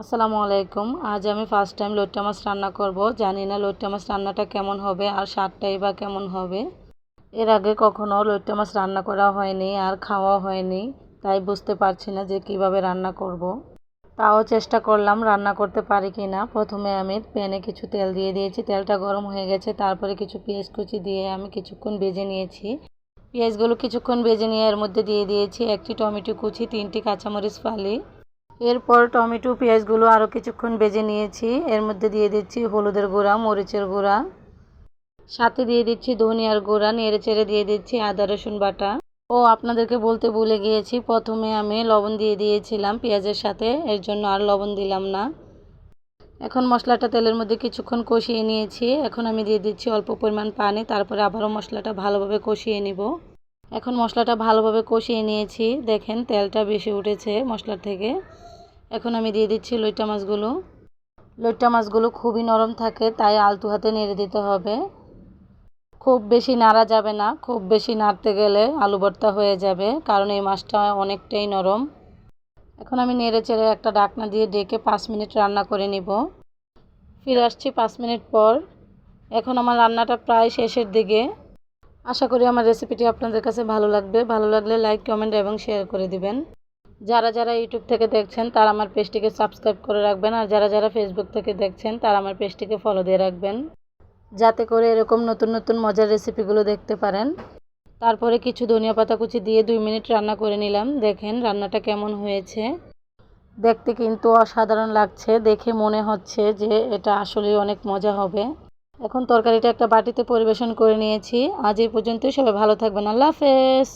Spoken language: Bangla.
আসসালামু আলাইকুম। আজ আমি ফার্স্ট টাইম লোট্টা মাছ রান্না করব। জানি না লোট্টা মাছ রান্নাটা কেমন হবে আর স্বাদটাই বা কেমন হবে। এর আগে কখনো লোট্টা মাছ রান্না করা হয়নি আর খাওয়া হয়নি, তাই বুঝতে পারছি না যে কীভাবে রান্না করব। তাও চেষ্টা করলাম রান্না করতে পারি কি না প্রথমে আমি প্যানে কিছু তেল দিয়ে দিয়েছি। তেলটা গরম হয়ে গেছে, তারপরে কিছু পেঁয়াজ কুচি দিয়ে আমি কিছুক্ষণ ভেজে নিয়েছি। পেঁয়াজগুলো কিছুক্ষণ ভেজে নিয়ে এর মধ্যে দিয়ে দিয়েছি একটি টমেটো কুচি, তিনটি কাঁচামরিচ ফালি এরপর টমেটো, পেঁয়াজগুলো আরও কিছুক্ষণ ভেজে নিয়েছি। এর মধ্যে দিয়ে দিচ্ছি হলুদের গুঁড়া, মরিচের গুঁড়া। সাথে দিয়ে দিচ্ছি ধনিয়ার গুঁড়া নেড়ে চেড়ে দিয়ে দিচ্ছি আদা, রসুন বাটা। ও, আপনাদেরকে বলতে ভুলে গিয়েছি, প্রথমে আমি লবণ দিয়ে দিয়েছিলাম পেঁয়াজের সাথে, এর জন্য আর লবণ দিলাম না। এখন মশলাটা তেলের মধ্যে কিছুক্ষণ কষিয়ে নিয়েছি। এখন আমি দিয়ে দিচ্ছি অল্প পরিমাণ পানি, তারপরে আবারও মশলাটা ভালোভাবে কষিয়ে নিব। এখন মশলাটা ভালোভাবে কষিয়ে নিয়েছি। দেখেন, তেলটা বেশি উঠেছে মশলার থেকে। এখন আমি দিয়ে দিচ্ছি লইটা মাছগুলো। লইটা মাছগুলো খুবই নরম থাকে, তাই আলতু হাতে নেড়ে দিতে হবে। খুব বেশি নাড়া যাবে না, খুব বেশি নাড়তে গেলে আলু ভর্তা হয়ে যাবে, কারণ এই মাছটা অনেকটাই নরম। এখন আমি নেড়ে চেড়ে একটা ডাকনা দিয়ে ডেকে পাঁচ মিনিট রান্না করে নিব। ফিরে আসছি পাঁচ মিনিট পর। এখন আমার রান্নাটা প্রায় শেষের দিকে। আশা করি আমার রেসিপিটি আপনাদের কাছে ভালো লাগবে। ভালো লাগলে লাইক কমেন্ট এবং শেয়ার করে দিবেন। যারা যারা ইউটিউব থেকে দেখছেন, তারা আমার পেজটিকে সাবস্ক্রাইব করে রাখবেন। আর যারা যারা ফেসবুক থেকে দেখছেন, তারা আমার পেজটিকে ফলো দিয়ে রাখবেন। যাতে করে এরকম নতুন নতুন মজার রেসিপিগুলো দেখতে পারেন। তারপরে কিছু ধনিয়া পাতা কুচি দিয়ে দুই মিনিট রান্না করে নিলাম। দেখেন রান্নাটা কেমন হয়েছে। দেখতে কিন্তু অসাধারণ লাগছে। দেখে মনে হচ্ছে যে এটা আসলেই অনেক মজা হবে। এখন তরকারিটা একটা বাটিতে পরিবেশন করে নিয়েছি। আজ এই পর্যন্তই, সবাই ভালো থাকবেন। আল্লাহ হাফেজ।